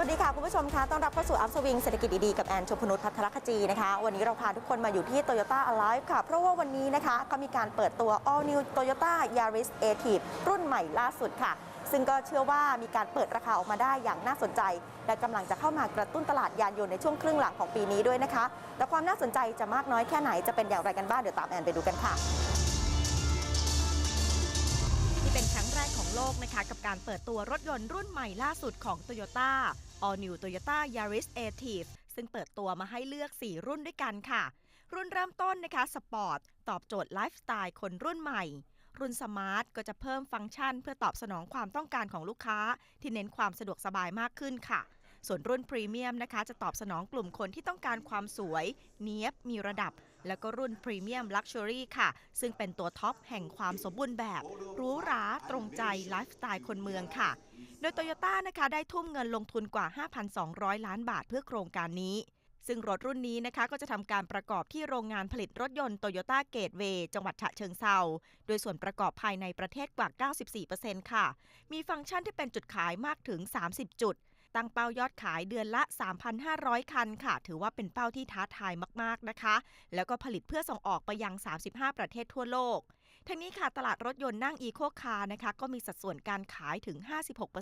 สวัสดีค่ะ คุณผู้ชมคะต้อนรับเข้าสู่อัพสวิงเศรษฐกิจดีๆกับแอนชมพนุษย์พัทรคจีนะคะ วันนี้เราพาทุกคนมาอยู่ที่ Toyota Alive ค่ะ เพราะว่าวันนี้นะคะเขามีการเปิดตัว All New Toyota Yaris a t i v รุ่นใหม่ล่าสุดค่ะ ซึ่งก็เชื่อว่ามีการเปิดราคาออกมาได้อย่างน่าสนใจ และกำลังจะเข้ามากระตุ้นตลาดยานยนต์ในช่วงครึ่งหลังของปีนี้ด้วยนะคะ แต่ความน่าสนใจจะมากน้อยแค่ไหนจะเป็นอย่างไรกันบ้างเดี๋ยวตามแอนไปดูกันค่ะที่เป็นครั้งแรกของโลกนะคะกับการเปิดตัวรถยนต์รุ่นใหม่ล่าสุดของ Toyota All New Toyota Yaris a t i v e ซึ่งเปิดตัวมาให้เลือก 4 รุ่นด้วยกันค่ะ รุ่นเริ่มต้นนะคะสปอร์ตตอบโจทย์ไลฟ์สไตล์คนรุ่นใหม่ รุ่นสมาร์ทก็จะเพิ่มฟังก์ชัน เพื่อตอบสนองความต้องการของลูกค้า ที่เน้นความสะดวกสบายมากขึ้นค่ะส่วนรุ่นพรีเมียมนะคะจะตอบสนองกลุ่มคนที่ต้องการความสวย เนี้ยบมีระดับ แล้วก็รุ่นพรีเมียมลักชัวรี่ค่ะ ซึ่งเป็นตัวท็อปแห่งความสมบูรณ์แบบหรูหราตรงใจไลฟ์สไตล์คนเมืองค่ะ โดยโตโยต้านะคะได้ทุ่มเงินลงทุนกว่า 5,200 ล้านบาทเพื่อโครงการนี้ ซึ่งรถรุ่นนี้นะคะก็จะทำการประกอบที่โรงงานผลิตรถยนต์โตโยต้าเกตเวย์จังหวัดฉะเชิงเซาโดยส่วนประกอบภายในประเทศกว่า 94%ค่ะ มีฟังก์ชันที่เป็นจุดขายมากถึง 30 จุด ตั้งเป้ายอดขายเดือนละ 3,500 คันค่ะ ถือว่าเป็นเป้าที่ท้าทายมากๆนะคะ แล้วก็ผลิตเพื่อส่งออกไปยัง 35 ประเทศทั่วโลก ทั้งนี้ค่ะตลาดรถยนต์นั่งอีโคคาร์นะคะก็มีสัดส่วนการขายถึง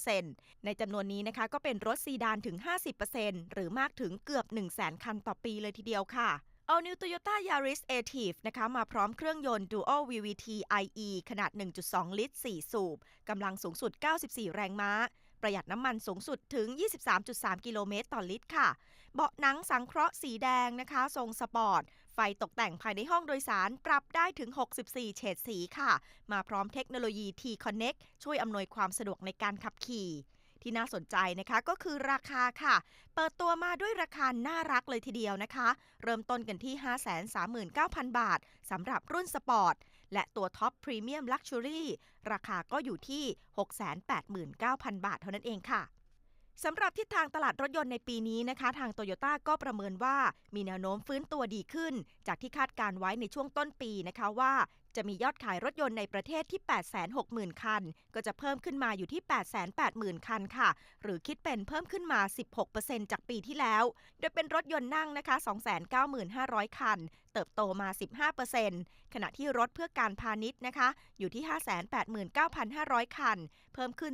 56%ในจำนวนนี้นะคะก็เป็นรถซีดานถึง 50%หรือมากถึงเกือบ 100,000 คันต่อปีเลยทีเดียวค่ะ All New Toyota Yaris a t i v นะคะมาพร้อมเครื่องยนต์ Dual VVT IE ขนาด 1.2 ลิตร 4 สูบ กำลังสูงสุด 94 แรงม้า ประหยัดน้ำมันสูงสุดถึง 23.3 กิโลเมตรต่อลิตรค่ะ เบาะหนังสังเคราะห์สีแดงนะคะ ทรงสปอร์ต ไฟตกแต่งภายในห้องโดยสารปรับได้ถึง 64 เฉดสีค่ะ มาพร้อมเทคโนโลยี T-Connect ช่วยอำนวยความสะดวกในการขับขี่ที่น่าสนใจนะคะก็คือราคาค่ะ เปิดตัวมาด้วยราคาน่ารักเลยทีเดียวนะคะ เริ่มต้นกันที่ 539,000 บาทสำหรับรุ่นสปอร์ต และตัวท็อปพรีเมียมลักชัวรี่ราคาก็อยู่ที่ 689,000 บาทเท่านั้นเองค่ะ สำหรับทิศทางตลาดรถยนต์ในปีนี้นะคะ ทางโตโยต้าก็ประเมินว่ามีแนวโน้มฟื้นตัวดีขึ้น จากที่คาดการไว้ในช่วงต้นปีนะคะว่า จะมียอดขายรถยนต์ในประเทศที่ 860,000 คัน ก็จะเพิ่มขึ้นมาอยู่ที่ 880,000 คันค่ะ หรือคิดเป็นเพิ่มขึ้นมา 16%จากปีที่แล้ว โดยเป็นรถยนต์นั่งนะคะ 295,500 คัน เติบโตมา 15%ขณะที่รถเพื่อการพาณิชย์นะคะ อยู่ที่ 589,500 คัน เพิ่มขึ้น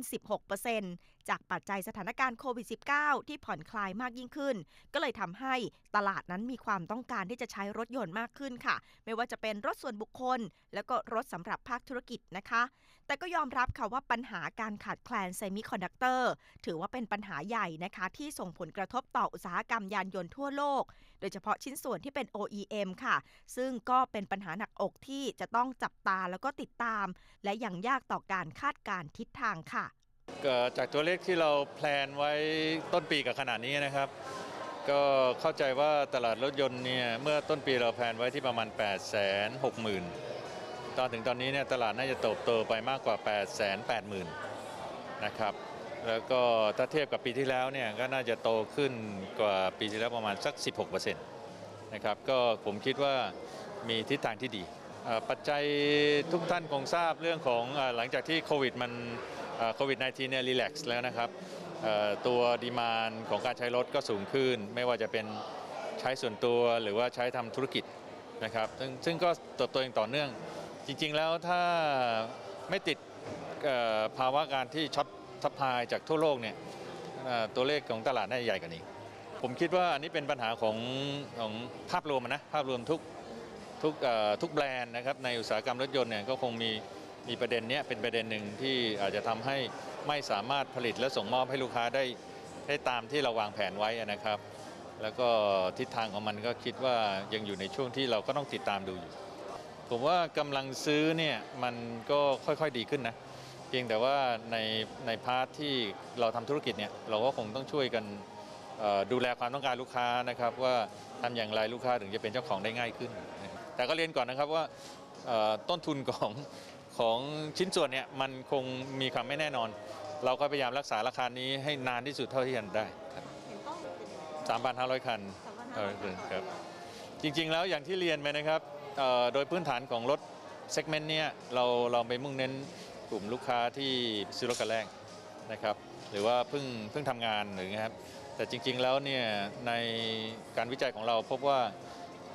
16%จากปัจจัยสถานการณ์โควิด -19 ที่ผ่อนคลายมากยิ่งขึ้น ก็เลยทำให้ตลาดนั้นมีความต้องการที่จะใช้รถยนต์มากขึ้นค่ะ ไม่ว่าจะเป็นรถส่วนบุคคลแล้วก็รถสำหรับภาคธุรกิจนะคะ แต่ก็ยอมรับค่ะว่าปัญหาการขาดแคลนเซมิคอนดักเตอร์ถือว่าเป็นปัญหาใหญ่นะคะ ที่ส่งผลกระทบต่ออุตสาหกรรมยานยนต์ทั่วโลก โดยเฉพาะชิ้นส่วนที่เป็น OEM ค่ะ ซึ่งก็เป็นปัญหาหนักอกที่จะต้องจับตาแล้วก็ติดตาม และยังยากต่อการคาดการณ์ทิศทางค่ะก็จากตัวเลขที่เราแพลนไว้ต้นปีกับขนาดนี้นะครับ ก็เข้าใจว่าตลาดรถยนต์เนี่ยเมื่อต้นปีเราแพลนไว้ที่ประมาณ 8 6 0 0 0 0 ตอนถึงตอนนี้เนี่ยตลาดน่าจะเติบโตไปมากกว่า 8 8 0 0 0 0นะครับแล้วก็ถ้าเทียบกับปีที่แล้วเนี่ยก็น่าจะโตขึ้นกว่าปีที่แล้วประมาณสัก 16%นะครับก็ผมคิดว่ามีทิศทางที่ดีปัจจัยทุกท่านคงทราบเรื่องของหลังจากที่โควิดมันโควิด -19 เนี่ยรีแลกซ์แล้วนะครับตัวดีมานของการใช้รถก็สูงขึ้น ไม่ว่าจะเป็นใช้ส่วนตัวหรือว่าใช้ทำธุรกิจนะครับซึ่งซึ่งก็เติบโตอย่างต่อเนื่อง จริงๆแล้วถ้าไม่ติดภาวะการที่ช็อตซัพพายจากทั่วโลกเนี่ยตัวเลขของตลาดน่าจะใหญ่กว่านี้ ผมคิดว่าอันนี้เป็นปัญหาของของภาพรวมนะภาพรวมทุกทุกทุกแบรนด์นะครับในอุตสาหกรรมรถยนต์เนี่ยก็คงมีมีประเด็นเนี้ยเป็นประเด็นหนึ่งที่อาจจะทำให้ไม่สามารถผลิตและส่งมอบให้ลูกค้าได้ได้ตามที่เราวางแผนไว้นะครับ แล้วก็ทิศทางของมันก็คิดว่ายังอยู่ในช่วงที่เราก็ต้องติดตามดูอยู่ ผมว่ากำลังซื้อเนี่ยมันก็ค่อยๆดีขึ้นนะ เพียงแต่ว่าในในพาร์ทที่เราทำธุรกิจเนี่ยเราก็คงต้องช่วยกันเอ่อดูแลความต้องการลูกค้านะครับ ว่าทำอย่างไรลูกค้าถึงจะเป็นเจ้าของได้ง่ายขึ้นนะครับแต่ก็เรียนก่อนนะครับว่าเอ่อต้นทุนของของชิ้นส่วนเนี่ยมันคงมีความไม่แน่นอน เราก็พยายามรักษาราคานี้ให้นานที่สุดเท่าที่จะได้ครับ3,500 คันเออครับจริงๆแล้วอย่างที่เรียนไปนะครับเอ่อ โดยพื้นฐานของรถเซกเมนต์เนี้ยเราเราไปมุ่งเน้นกลุ่มลูกค้าที่ซื้อรถกันแรกนะครับหรือว่าเพิ่งเพิ่งทำงานหรือไงครับแต่จริงๆแล้วเนี่ยในการวิจัยของเราพบว่า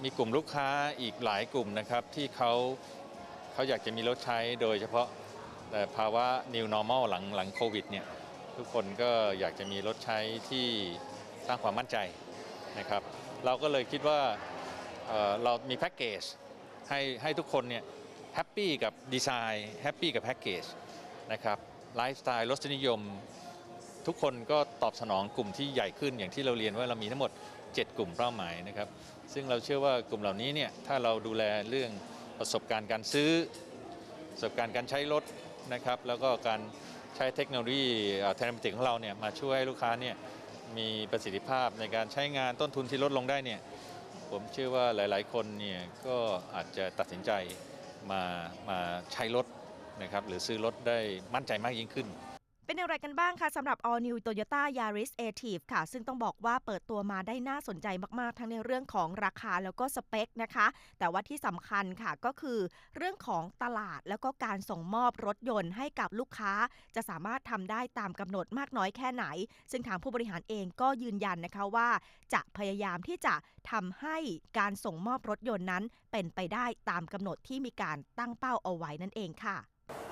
มีกลุ่มลูกค้าอีกหลายกลุ่มนะครับที่เขาเขาอยากจะมีรถใช้โดยเฉพาะแต่ภาวะ new normal หลังหลังโควิดเนี่ยทุกคนก็อยากจะมีรถใช้ที่สร้างความมั่นใจนะครับเราก็เลยคิดว่าเเรามีแพ็กเกจ ให้ให้ทุกคนเนี่ยแฮปปี้กับดีไซน์แฮปปี้กับแพ็กเกจนะครับไลฟ์สไตล์รสนิยม ทุกคนก็ตอบสนองกลุ่มที่ใหญ่ขึ้นอย่างที่เราเรียนว่าเรามีทั้งหมด 7 กลุ่มเป้าหมายนะครับซึ่งเราเชื่อว่ากลุ่มเหล่านี้เนี่ยถ้าเราดูแลเรื่องประสบการณ์การซื้อ ประสบการณ์การใช้รถนะครับแล้วก็การใช้เทคโนโลยีเทเลมติกของเราเนี่ยมาช่วยให้ลูกค้าเนี่ยมีประสิทธิภาพในการใช้งานต้นทุนที่ลดลงได้เนี่ย ผมเชื่อว่าหลาย ๆ คนเนี่ยก็อาจจะตัดสินใจมามาใช้รถนะครับหรือซื้อรถได้มั่นใจมากยิ่งขึ้น เป็นอย่างไรกันบ้างคะสำหรับ All New Toyota Yaris Active ค่ะ ซึ่งต้องบอกว่าเปิดตัวมาได้น่าสนใจมาก ๆ ทั้งในเรื่องของราคาแล้วก็สเปคนะคะ แต่ว่าที่สำคัญค่ะก็คือเรื่องของตลาดแล้วก็การส่งมอบรถยนต์ให้กับลูกค้า จะสามารถทำได้ตามกำหนดมากน้อยแค่ไหน ซึ่งทางผู้บริหารเองก็ยืนยันนะคะว่า จะพยายามที่จะทำให้การส่งมอบรถยนต์นั้น เป็นไปได้ตามกำหนดที่มีการตั้งเป้าเอาไว้นั่นเองค่ะ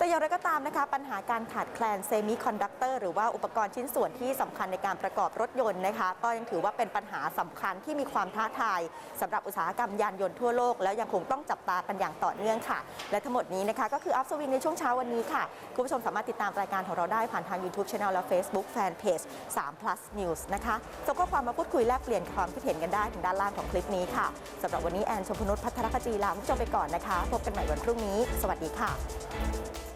อย่างไรก็ตามนะคะ ปัญหาการขาดแคลนเซมิคอนดักเตอร์หรือว่าอุปกรณ์ชิ้นส่วนที่สำคัญในการประกอบรถยนต์นะคะ ก็ยังถือว่าเป็นปัญหาสำคัญที่มีความท้าทายสำหรับอุตสาหกรรมยานยนต์ทั่วโลก แล้วยังคงต้องจับตากันอย่างต่อเนื่องค่ะ และทั้งหมดนี้นะคะก็คืออัพสวิงในช่วงเช้าวันนี้ค่ะ คุณผู้ชมสามารถติดตามรายการของเราได้ผ่านทาง YouTube Channel และ Facebook Fanpage 3 plus news นะคะส่งข้อความมาพูดคุยแลกเปลี่ยนความคิดเห็นกันได้ถึงด้านล่างของคลิปนี้ค่ะสำหรับวันนี้แอนชมพนุษย์พัทรคจีลาคุณผู้ชมไปก่อนนะคะ พบกันใหม่วันพรุ่งนี้ สวัสดีค่ะ